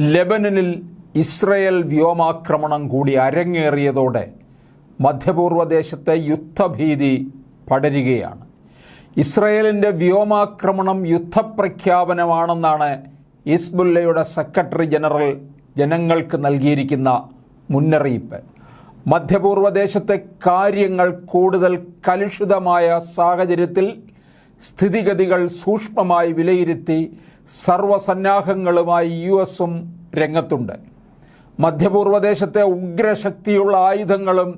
ലെബനനിൽ Israel വ്യോമാക്രമണം കൂടി അരങ്ങേറിയതോടെ മധ്യപൂർവദേശത്തെ യുദ്ധഭീതി പടരുകയാണ്. ഇസ്രയേലിന്റെ വ്യോമാക്രമണം യുദ്ധപ്രഖ്യാപനമാണെന്നാണ് ഇസ്ബുല്ലയുടെ സെക്രട്ടറി ജനറൽ ജനങ്ങൾക്ക് നൽകിയിരിക്കുന്ന മുന്നറിയിപ്പ്. മധ്യപൂർവദേശത്തെ കാര്യങ്ങൾ കൂടുതൽ കലുഷിതമായ സാഹചര്യത്തിൽ സ്ഥിതിഗതികൾ സൂക്ഷ്മമായി വിലയിരുത്തി സർവസന്നാഹങ്ങളുമായി യു എസും രംഗത്തുണ്ട്. മധ്യപൂർവദേശത്തെ ഉഗ്രശക്തിയുള്ള ആയുധങ്ങളും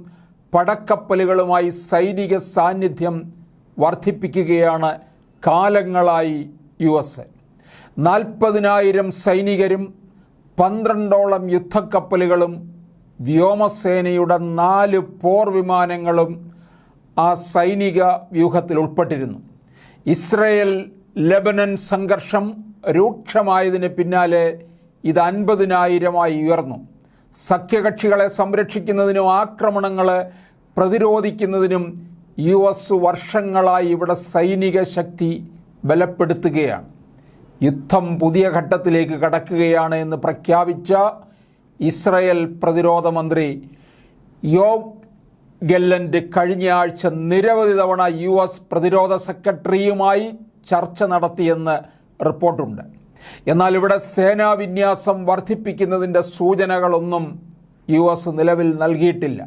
പടക്കപ്പലുകളുമായി സൈനിക സാന്നിധ്യം വർദ്ധിപ്പിക്കുകയാണ് കാലങ്ങളായി യു എസ്. നാൽപ്പതിനായിരം സൈനികരും പന്ത്രണ്ടോളം യുദ്ധക്കപ്പലുകളും വ്യോമസേനയുടെ നാല് പോർ വിമാനങ്ങളും ആ സൈനിക വ്യൂഹത്തിൽ ഉൾപ്പെട്ടിരുന്നു ഇസ്രയേൽ ലെബനൻ സംഘർഷം രൂക്ഷമായതിന് പിന്നാലെ ഇത് അൻപതിനായിരമായി ഉയർന്നു. സഖ്യകക്ഷികളെ സംരക്ഷിക്കുന്നതിനും ആക്രമണങ്ങളെ പ്രതിരോധിക്കുന്നതിനും യു എസ് വർഷങ്ങളായി ഇവിടെ സൈനിക ശക്തി ബലപ്പെടുത്തുകയാണ്. യുദ്ധം പുതിയ ഘട്ടത്തിലേക്ക് കടക്കുകയാണ് എന്ന് പ്രഖ്യാപിച്ച ഇസ്രയേൽ പ്രതിരോധ മന്ത്രി യോബ് ഗെല്ലന്റ് കഴിഞ്ഞ ആഴ്ച നിരവധി തവണ യു എസ് പ്രതിരോധ സെക്രട്ടറിയുമായി ചർച്ച നടത്തിയെന്ന് റിപ്പോർട്ടുണ്ട്. എന്നാൽ ഇവിടെ സേനാ വിന്യാസം വർദ്ധിപ്പിക്കുന്നതിന്റെ സൂചനകളൊന്നും യു എസ് നിലവിൽ നൽകിയിട്ടില്ല.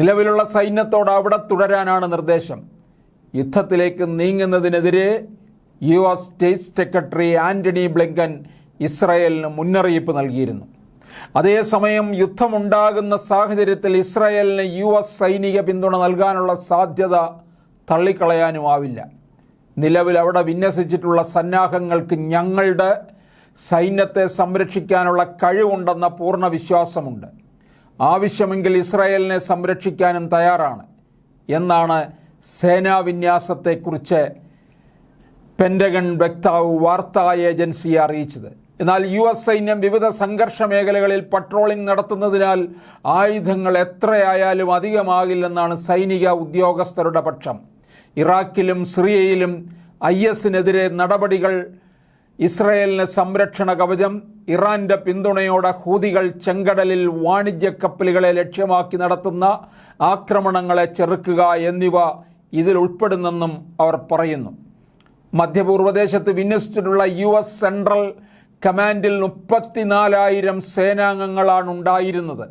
നിലവിലുള്ള സൈന്യത്തോട് അവിടെ തുടരാനാണ് നിർദ്ദേശം. യുദ്ധത്തിലേക്ക് നീങ്ങുന്നതിനെതിരെ U S state secretary Antony Blinken ഇസ്രായേലിന് മുന്നറിയിപ്പ് നൽകിയിരുന്നു. അതേസമയം യുദ്ധമുണ്ടാകുന്ന സാഹചര്യത്തിൽ ഇസ്രായേലിന് യു എസ് സൈനിക പിന്തുണ നൽകാനുള്ള സാധ്യത തള്ളിക്കളയാനുമാവില്ല നിലവിൽ അവിടെ വിന്യസിച്ചിട്ടുള്ള സന്നാഹങ്ങൾക്ക് ഞങ്ങളുടെ സൈന്യത്തെ സംരക്ഷിക്കാനുള്ള കഴിവുണ്ടെന്ന പൂർണ വിശ്വാസമുണ്ട്. ആവശ്യമെങ്കിൽ ഇസ്രായേലിനെ സംരക്ഷിക്കാനും തയ്യാറാണ് എന്നാണ് സേനാവിന്യാസത്തെക്കുറിച്ച് പെൻഡഗൺ വക്താവ് വാർത്താ ഏജൻസിയെ അറിയിച്ചത്. എന്നാൽ യു എസ് സൈന്യം വിവിധ സംഘർഷ മേഖലകളിൽ പട്രോളിംഗ് നടത്തുന്നതിനാൽ ആയുധങ്ങൾ എത്രയായാലും അധികമാകില്ലെന്നാണ് സൈനിക ഉദ്യോഗസ്ഥരുടെ പക്ഷം. ഇറാഖിലും സിറിയയിലും ഐ എസിനെതിരെ നടപടികൾ ഇസ്രയേലിന് സംരക്ഷണ കവചം ഇറാന്റെ പിന്തുണയോടെ ഹൂതികൾ ചെങ്കടലിൽ വാണിജ്യ കപ്പലുകളെ ലക്ഷ്യമാക്കി നടത്തുന്ന ആക്രമണങ്ങളെ ചെറുക്കുക എന്നിവ ഇതിൽ ഉൾപ്പെടുന്നെന്നും അവർ പറയുന്നു. മധ്യപൂർവദേശത്ത് വിന്യസിച്ചിട്ടുള്ള യു എസ് സെൻട്രൽ കമാൻഡിൽ മുപ്പത്തിനാലായിരം സേനാംഗങ്ങളാണ് ഉണ്ടായിരുന്നത്.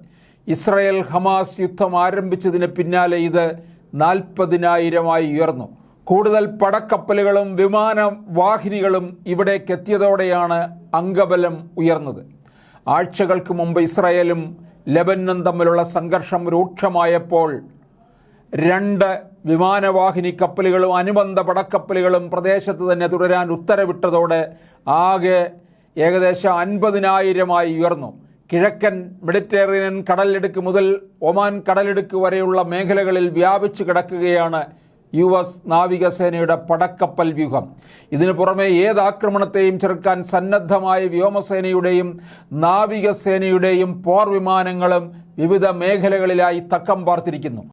ഇസ്രയേൽ ഹമാസ് യുദ്ധം ആരംഭിച്ചതിന് പിന്നാലെ ഇത് നാൽപ്പതിനായിരമായി ഉയർന്നു. കൂടുതൽ പടക്കപ്പലുകളും വിമാന വാഹിനികളും ഇവിടേക്ക് എത്തിയതോടെയാണ് അംഗബലം ഉയർന്നത്. ആഴ്ചകൾക്ക് മുമ്പ് ഇസ്രയേലും ലെബനനും തമ്മിലുള്ള സംഘർഷം രൂക്ഷമായപ്പോൾ രണ്ട് വിമാനവാഹിനി കപ്പലുകളും അനുബന്ധ പടക്കപ്പലുകളും പ്രദേശത്ത് തന്നെ തുടരാൻ ഉത്തരവിട്ടതോടെ ആകെ ഏകദേശം അൻപതിനായിരമായി ഉയർന്നു. കിഴക്കൻ മെഡിറ്ററേനിയൻ കടലിടുക്ക് മുതൽ ഒമാൻ കടലിടുക്ക് വരെയുള്ള മേഖലകളിൽ വ്യാപിച്ചു കിടക്കുകയാണ് യു എസ് നാവികസേനയുടെ പടക്കപ്പൽ വ്യൂഹം. ഇതിനു പുറമെ ഏത് ആക്രമണത്തെയും ചെറുക്കാൻ സന്നദ്ധമായ വ്യോമസേനയുടെയും നാവികസേനയുടെയും പോർ വിമാനങ്ങളും വിവിധ മേഖലകളിലായി തക്കം പാർത്തിരിക്കുന്നു.